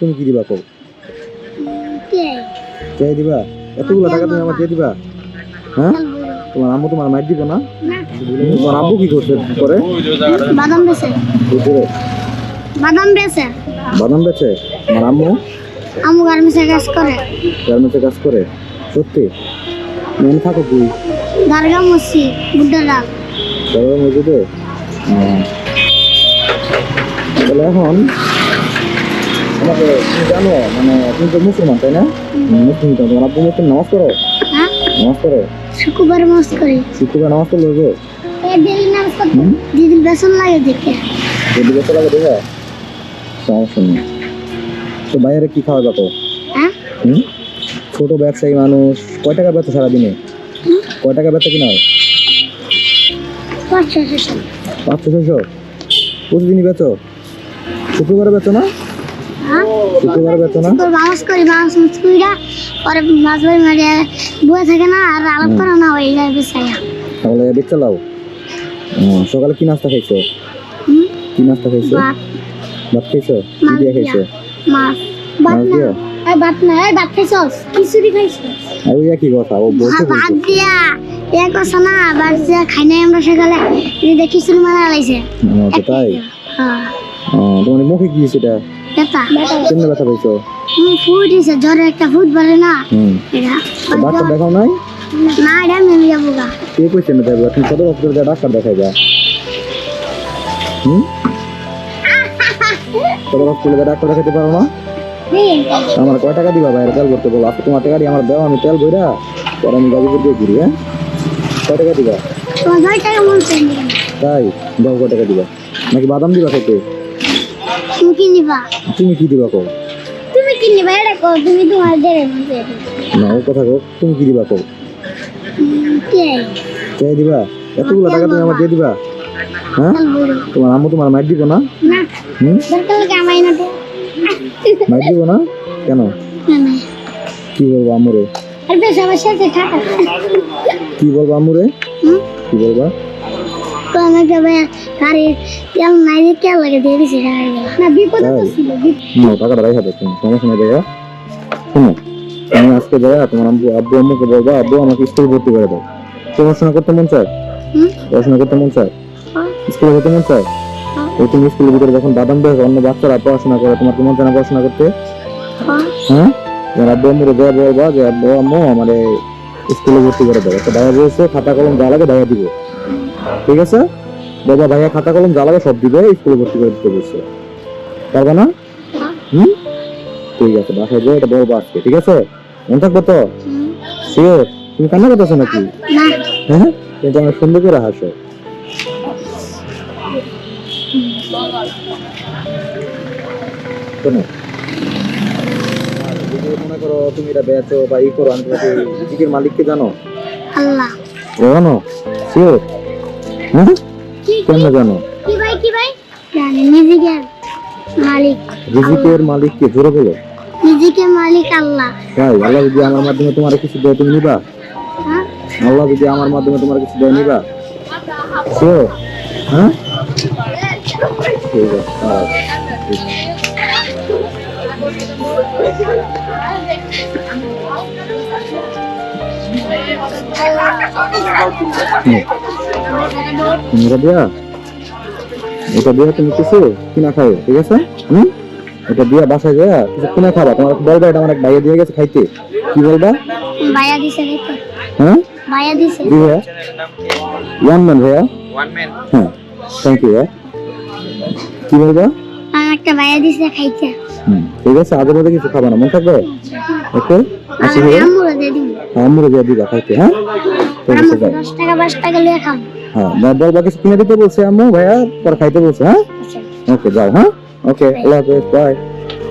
তুমি কি দিবা কও? কে দিবা? এতগুলো টাকা তুমি আমার দিয়ে দিবা? হ্যাঁ? তোমার আম্মু তোমার মাইর দিব না? তোমার আব্বু কি করছে করে বাদাম বেছে ভিতরে বাদাম বেছে বাদাম বেচে? আমার আম্মু? আমু গার্মেন্টসে কাজ করে। গার্মেন্টসে কাজ করে? সত্যি? মেন থাকো তুই। দারগা মসজিদ বুদ্ধরা তারপরে মসজিদে? হ্যাঁ। তাহলে এখন আমাকে জানো মানে তুমি তো মুসলমান তাই না? মুসলিম তো তোমার আব্বু মুসলিম নামাজ করো হ্যাঁ? নামাজ করো শুক্রবার মাস করি শুক্রবার নামাজ করলে হবে? এ ডেলি নামাজ করতে দিদি বেসন লাগে দেখে। বেশি লাগে দেখা? সমস্যা নেই। তো বাইরে কি খাওয়া যাব? হ্যাঁ? ছোট ব্যবসায়ী মানুষ কয় টাকা বেচো সারাদিনে? কয় টাকা বেচা কিনা হয়? পাঁচশো ছশো পাঁচশো ছশো প্রতিদিনই বেচো শুক্রবারে বেচো না? শুক্রবারে করি মাছ মাছ কইরা পরে মাছ বাড়ি মারিয়া বয়ে থাকে না আর আলাপ করা না হয়ে যায় তাহলে সকালে কি নাস্তা খাইছো? কি নাস্তা খাইছো? ভাত। খাইছো? কি দিয়ে খাইছো? মাছ। ভাত না। এই ভাত না এই ভাত খাইছস খিচুড়ি খাইছস আর ওই একই কথা ও বলছে হ্যাঁ, ভাত দিয়া। এ কথা না ভাত দিয়া খাই নাই আমরা সকালে। এই যে খিচুড়ি মারা লাইছে তাই? হ্যাঁ। ও, তোমার মুখে কি সেটা কেমনে ব্যথা পাইছো? হুম ফুট দিছে জ্বরে একটা ফুট বলে না। এটা ডাক্তার দেখাও নাই? না এটা মেলে যাব গা। কে কইছে না যাবে তুমি সদর হসপিটালে ডাক্তার দেখাই যা হুম সদর হসপিটালে ডাক্তার দেখাতে পারো না? আমার কয় টাকা দিবা বাইরে তেল ভরতে বলো। আপনি তোমার টাকা দিয়ে আমার দেওয়া আমি তেল ভইরা পরে আমি গাজীপুর দিয়ে ঘুরি হ্যাঁ? কয় টাকা দিবা? তাই? দাও কয় টাকা দিবা? নাকি বাদাম দিবা খেতে? তুমি কি নিবা? তুমি কি দিবা কও? তুমি কি নিবা? এটা কো তুমি তোমার দেরে মন না ও কথা কও তুমি কি দিবা কও? কে? চাই দিবা? এতগুলো টাকা তুমি আমার দিয়ে দিবা? হ্যাঁ? তোমার আম্মু তোমার মাইর দিব না? না। হুম? দরকার লাগে আমায় না মাইর দিব না? কেন? না কি বলব আম্মুরে আর বেশ আমার সাথে থাকা। কি বলব আম্মুরে কি বলবা? তো আমাকে গাড়ির তেল নাই তেল লাগে দিয়ে দিছে না বিপদ তো ছিল টাকাটা রাখা দেখ সমস্যা নেই ভাইয়া শোনো আমি আজকে যাই তোমার আব্বু আব্বু আম্মুকে বলব আব্বু আমাকে স্কুল ভর্তি করে দাও। পড়াশোনা করতে মন চায়? পড়াশোনা করতে মন চায়? হ্যাঁ, স্কুলে যেতে মন চায়? হ্যাঁ, এই তুমি স্কুলের ভিতরে যখন বাদাম দেখো অন্য বাচ্চারা পড়াশোনা করে তোমার কি মন চায় না পড়াশোনা করতে? হ্যাঁ। তোমার আব্বু আম্মুরে বলবা যে আব্বু আম্মু আমার স্কুলে ভর্তি করে দেবো একটা ভাইয়া বলছে খাতা কলম যা লাগে ভাইয়া দিবে। ঠিক আছে? বাবা ভাইয়া খাতা কলম যা লাগে সব দিবে স্কুলে ভর্তি করে দিতে বলছে। পারবে না? হুম? ঠিক আছে বাসায় যাও এটা বলব আজকে ঠিক আছে? মন থাকব তো। শিওর তুমি কান্না করতেছো নাকি? না। হ্যাঁ? কিন্তু আমার সুন্দর করে হাসো। শোনো। মনে করো তুমি এটা বেচো বা ই করো আমি তোমাকে মালিককে জানো? আল্লাহ। জানো? শিওর কি কেমনে জানো? কি ভাই কি ভাই? জানি নিজেকে মালিক। রিজিকের মালিককে জোরে বলো। নিজেকে মালিক আল্লাহ। তাই আল্লাহ যদি আমার মাধ্যমে তোমার কিছু দেয় তুমি নিবা? হ্যাঁ? আল্লাহ যদি আমার মাধ্যমে তোমার কিছু দেয় নিবা? শিওর হ্যাঁ? ঠিক আছে। এটা দিয়া এটা দিয়া তুমি কিছু কিনা খাও ঠিক আছে? হুম? এটা দিয়া বাসায় যা কিছু কিনা খাবা। তোমার বলবা এটা আমার এক ভাইয়া দিয়ে গেছে খাইতে। কি বলবা? ভাইয়া দিছে দেখো। হ্যাঁ? ভাইয়া দিছে। ভাইয়া? ওয়ান ম্যান ভাইয়া? ওয়ান ম্যান হ্যাঁ থ্যাংক ইউ কি বলবা? আমার একটা ভাইয়া দিছে খাইতে। হুম ঠিক আছে আগের মধ্যে কিছু খাবা না মন থাকবে? ওকে আচ্ছা ভাইয়া। আমুরা দিয়ে দিন আমরা দিয়ে দিবা খাইতে হ্যাঁ? ঠিক আছে আমরা যাও। দশ টাকা পাঁচ টাকা লিয়ে খাম হ্যাঁ বা- বাকি কিছু কিনে দিতে বলছে আম্মু ভাইয়া পরে খাইতে বলছে হ্যাঁ? আচ্ছা। ওকে যাও হ্যাঁ? ওকে আল্লাহ হাফেজ বাই